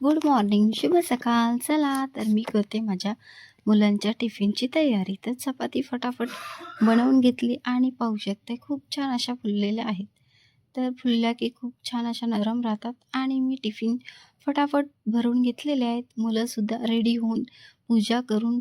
Good morning शुभ सकाळ. चला तर मी करते माझ्या मुलांच्या टिफिनची तयारी. तर चपाती फटाफट बनवून घेतली आणि पाहू शकते खूप छान अशा फुललेल्या आहेत. तर फुलल्या की खूप छान अशा नरम राहतात आणि मी टिफिन फटाफट भरून घेतलेले आहेत. मुलंसुद्धा रेडी होऊन पूजा करून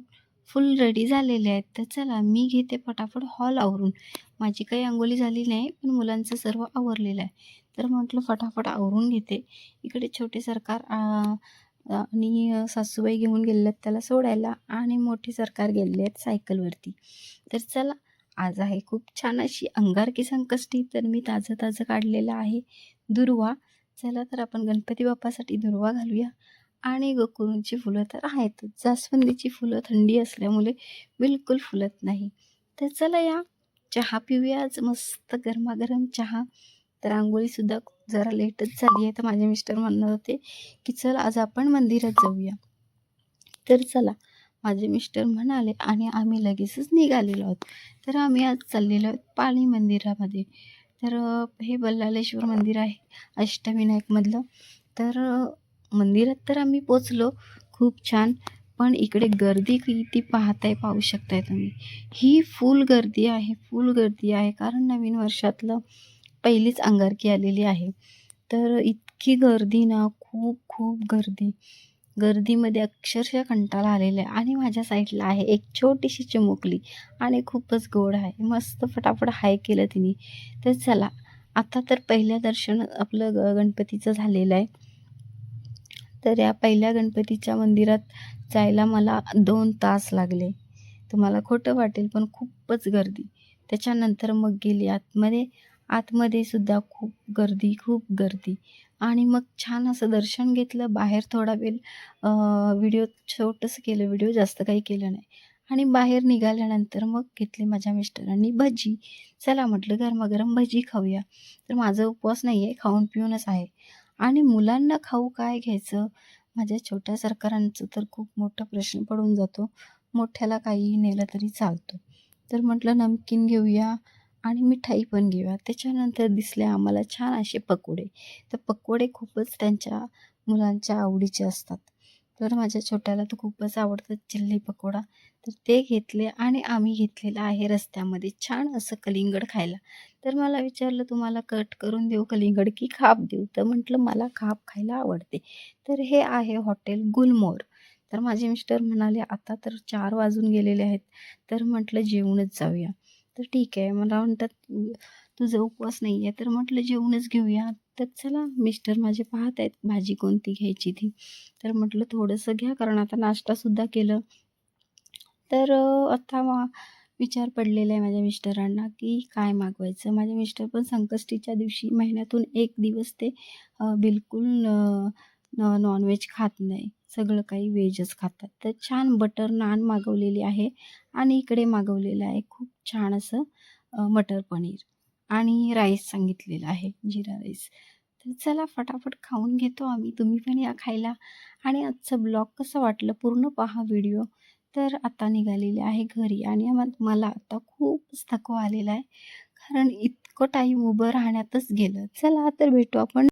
फुल रेडी झालेले आहेत. तर चला मी घेते फटाफट हॉल आवरून. माझी काही अंघोळी झाली नाही पण मुलांचं सर्व आवरलेलं आहे. तर म्हटलं फटाफट आवरून घेते. इकडे छोटे सरकार आणि सासूबाई घेऊन गेलेले आहेत त्याला सोडायला आणि मोठे सरकार गेलेले आहेत सायकलवरती. तर चला आज आहे खूप छान अशी अंगारकी संकष्टी तर मी ताजं ताजं काढलेलं आहे. दुर्वा चला तर आपण गणपती बाप्पासाठी दुर्वा घालूया. आणि गोकुळची फुलं तर आहेतच जास्वंदीची फुलं थंडी असल्यामुळे बिलकुल फुलत नाही. तर चला या चहा पिऊया आज. मस्त गरमागरम चहा. तर आंघोळीसुद्धा जरा लेटच झाली आहे तर माझे मिस्टर म्हणत होते की चल आज आपण मंदिरात जाऊया. तर चला माझे मिस्टर म्हणाले आणि आम्ही लगेचच निघालेलो आहोत. तर आम्ही आज चाललेलो आहोत पाणी मंदिरामध्ये. तर हे बल्लालेश्वर मंदिर आहे अष्टविनायकमधलं. तर मंदिरात तर आम्ही पोचलो खूप छान. पण इकडे गर्दी किती पाहताय पाहू शकताय तुम्ही. ही फुल गर्दी आहे फुल गर्दी आहे. कारण नवीन वर्षातलं पहिलीच अंगारकी आलेली आहे. तर इतकी गर्दी ना खूप खूप गर्दी. गर्दीमध्ये अक्षरशः कंटाळा आलेला आहे आणि माझ्या साईडला आहे एक छोटीशी चिमुकली आणि खूपच गोड आहे. मस्त फटाफट हाय केलं तिने. तर चला आता तर पहिल्या दर्शन आपलं ग गणपतीचं झालेलं आहे. तर या पहिल्या गणपतीच्या मंदिरात जायला मला दोन तास लागले. तुम्हाला खोटं वाटेल पण खूपच गर्दी. त्याच्यानंतर मग गेली आतमध्ये आतमध्ये सुद्धा खूप गर्दी खूप गर्दी. आणि मग छान असं दर्शन घेतलं. बाहेर थोडा वेळ व्हिडिओ छोटंसं केलं. व्हिडिओ जास्त काही केलं नाही. आणि बाहेर निघाल्यानंतर मग घेतली माझ्या मिस्टरांनी भजी. चला म्हटलं गरमागरम भजी खाऊया. तर माझा उपवास नाही आहे खाऊन पिऊनच आहे. आणि मुलांना खाऊ काय घ्यायचं? माझ्या छोट्या सरकारांचं तर खूप मोठा प्रश्न पडून जातो. मोठ्याला काहीही नेलं तरी चालतो. तर म्हटलं नमकीन घेऊया. आणि मिठाई पण घेऊया. त्याच्यानंतर दिसले आम्हाला छान असे पकोडे. तर पकोडे खूपच त्यांच्या मुलांच्या आवडीचे असतात. तर माझ्या छोट्याला तर खूपच आवडतं चिल्ली पकोडा. तर ते घेतले आणि आम्ही घेतलेलं आहे रस्त्यामध्ये छान असं कलिंगड खायला. तर मला विचारलं तुम्हाला कट करून देऊ कलिंगड की खाप देऊ? तर म्हटलं मला खाप खायला आवडते. तर हे आहे हॉटेल गुलमोर. तर माझे मिस्टर म्हणाले आता तर चार वाजून गेलेले आहेत. तर म्हटलं जेवूनच जाऊया. तर ठीक आहे. मला म्हणतात तुझं उपवास नाही आहे तर म्हटलं जेवणच घेऊया. तर चला मिस्टर माझे पाहत आहेत भाजी कोणती घ्यायची ती. तर म्हटलं थोडंसं घ्या कारण आता नाश्तासुद्धा केलं. तर आता विचार पडलेला आहे माझ्या मिस्टरांना की काय मागवायचं? माझे मिस्टर पण संकष्टीच्या दिवशी महिन्यातून एक दिवस ते बिलकुल न नॉनव्हेज खात नाही. सगळं काही व्हेजच खातात. तर छान बटर नान मागवलेली आहे आणि इकडे मागवलेलं आहे खूप छान असं मटर पनीर आणि राईस सांगितलेलं आहे जिरा राईस तर चला फटाफट खाऊन घेतो आम्ही तुम्ही पण या खायला. आणि आजचं ब्लॉग कसं वाटलं पूर्ण पहा व्हिडिओ. तर आता निघालेले आहे घरी आणि मला आता खूपच थकवा आलेला आहे. कारण इतकं टाईम उभं राहण्यातच गेलं. चला तर भेटू आपण.